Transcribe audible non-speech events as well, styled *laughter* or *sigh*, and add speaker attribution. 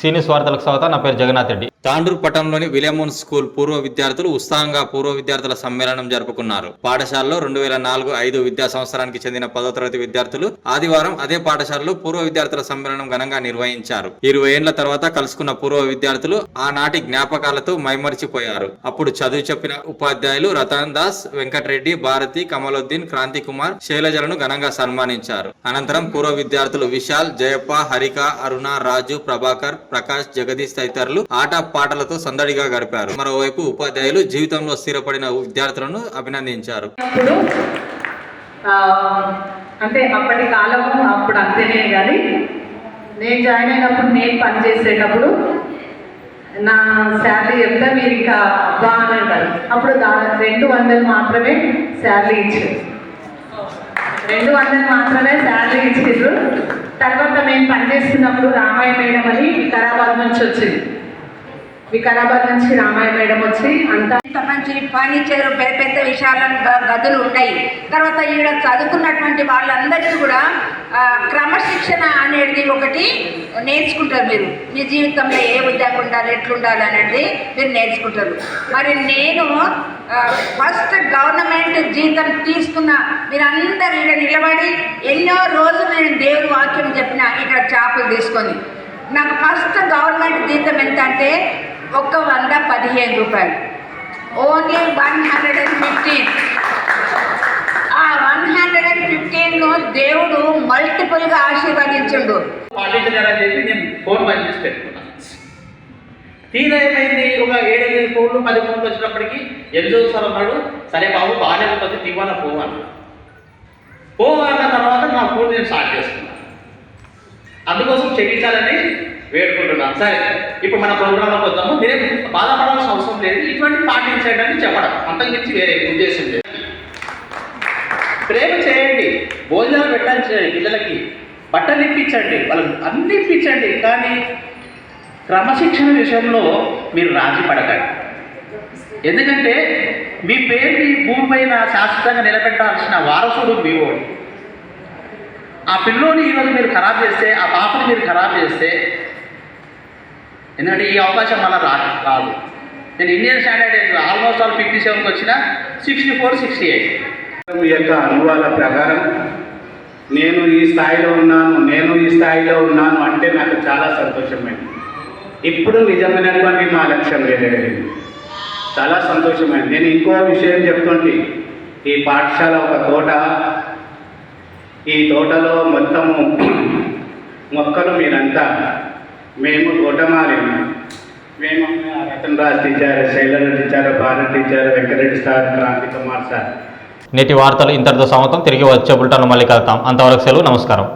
Speaker 1: సీనియస్ వార్తలకు స్వాగతం. నా పేరు జగన్నాథ్ రెడ్డి.
Speaker 2: తాండూరు పట్టణంలోని విలియమోన్ స్కూల్ పూర్వ విద్యార్థులు ఉత్సాహంగా పూర్వ విద్యార్థుల సమ్మేళనం జరుపుకున్నారు. పాఠశాలలో రెండు వేల నాలుగు ఐదు విద్యా సంవత్సరానికి చెందిన పదో తరగతి విద్యార్థులు ఆదివారం అదే పాఠశాలలో పూర్వ విద్యార్థుల సమ్మేళనం ఘనంగా నిర్వహించారు. ఇరవై ఏళ్ళ తర్వాత కలుసుకున్న పూర్వ విద్యార్థులు ఆనాటి జ్ఞాపకాలతో మైమరిచిపోయారు. అప్పుడు చదువు చెప్పిన ఉపాధ్యాయులు రతన్ దాస్ వెంకటరెడ్డి భారతి కమలుద్దీన్ క్రాంతి కుమార్ శైలజలను ఘనంగా సన్మానించారు. అనంతరం పూర్వ విద్యార్థులు విశాల్ జయప్ప హరిక అరుణ రాజు ప్రభాకర్ ప్రకాష్ జగదీష్ తదితరులు ఆట పాటలతో సందడిగా గడిపారు. మరోవైపు ఉపాధ్యాయులు జీవితంలో స్థిరపడిన విద్యార్థులను అభినందించారు.
Speaker 3: అప్పుడు అంటే అప్పటి కాలము అప్పుడు అంతేనే కానీ నేను జాయిన్ అయినప్పుడు నేను పనిచేసేటప్పుడు నా శాలరీ ఎంత మీరు ఇంకా బా అని అంటారు. అప్పుడు దా రెండు వందలు మాత్రమే శాలరీ ఇచ్చారు. రెండు వందలు మాత్రమే శాలరీ ఇచ్చారు. తర్వాత మేము పనిచేస్తున్నప్పుడు రామాయ మేడం అని వికారాబాద్ నుంచి వచ్చింది. వికారాబాద్ నుంచి రామాయ మేడం వచ్చి అంతా
Speaker 4: మంచి ఫర్నిచర్ పెద్ద పెద్ద విషయాల గదులు ఉంటాయి. తర్వాత ఈడ చదువుకున్నటువంటి వాళ్ళందరికీ కూడా క్రమశిక్షణ అనేది ఒకటి నేర్చుకుంటారు మీరు. మీ జీవితంలో ఏ ఉద్యోగం ఉండాలి ఎట్లుండాలి అనేది మీరు నేర్చుకుంటారు. మరి నేను ఫస్ట్ గవర్నమెంట్ జీతం తీసుకున్న మీరందరూ ఇక్కడ నిలబడి ఎన్నో రోజులు నేను దేవుడి వాక్యం చెప్పిన ఇక్కడ చేపలు తీసుకొని. నాకు ఫస్ట్ గవర్నమెంట్ జీతం ఎంత అంటే ఒక్క వంద పదిహేను రూపాయలు. Only one hundred and fifteen. ఆ వన్ హండ్రెడ్ అండ్ ఫిఫ్టీన్ను దేవుడు మల్టిపుల్గా
Speaker 5: పాటించలేదని చెప్పి నేను ఫోన్ బంద్ చేసి పెట్టుకున్నాను తీరా ఏమైంది? ఒక ఏడెనిమిది ఫోన్లు పది ఫోన్లు వచ్చినప్పటికీ ఎనిమిదో సార్ అన్నాడు సరే బాబు బాగానే ఉంటుంది తీవాన పోవాలి? పోవాలన్న తర్వాత నా ఫోన్ నేను స్టార్ట్ చేసుకున్నాను అందుకోసం క్షమించాలని వేడుకుంటున్నాం. సరే ఇప్పుడు మన ప్రోగ్రాంలోకి వద్దాము. మీరేం బాధపడాల్సిన అవసరం లేదు. ఇటువంటి పాటించండి అని చెప్పడం అంతకుమించి వేరే ఉద్దేశం లేదు. ప్రేమ చేయండి. భోజనాలు పెట్టాలి పిల్లలకి బట్టలు ఇప్పించండి వాళ్ళకి అన్ని ఇప్పించండి కానీ క్రమశిక్షణ విషయంలో మీరు రాజీ పడకండి. ఎందుకంటే మీ పేరుని భూమి పైన శాశ్వతంగా నిలబెట్టాల్సిన వారసుడు మీవోడు ఆ పిల్లోని ఈరోజు మీరు ఖరాబ్ చేస్తే ఆ పాపని మీరు ఖరాబ్ చేస్తే ఎందుకంటే ఈ అవకాశం మళ్ళీ రాదు రాదు. నేను Indian standard almost all fifty సెవెన్కి వచ్చిన సిక్స్టీ ఫోర్ సిక్స్టీ ఎయిట్
Speaker 6: మీ యొక్క అనుభవాల ప్రకారం నేను ఈ స్థాయిలో ఉన్నాను నేను ఈ స్థాయిలో ఉన్నాను అంటే నాకు చాలా సంతోషమైంది ఇప్పుడు నిజమైనటువంటి మా లక్ష్యం వేరేది చాలా సంతోషమైంది నేను ఇంకో విషయం చెప్తుంటే ఈ పాఠశాల ఒక తోట ఈ తోటలో మొత్తము *clears throat* మొక్కలు మీరంతా మేము తోటమాలి మేము Ratan Raj teacher Shailaja teacher Bharat teacher Venkatareddy sir Kranti Kumar sir.
Speaker 1: నేటి వార్తలు ఇంతటితో సమతం తిరిగి వచ్చే బుల్టాను మళ్ళీ కలుతాం అంతవరకు సెలవు నమస్కారం.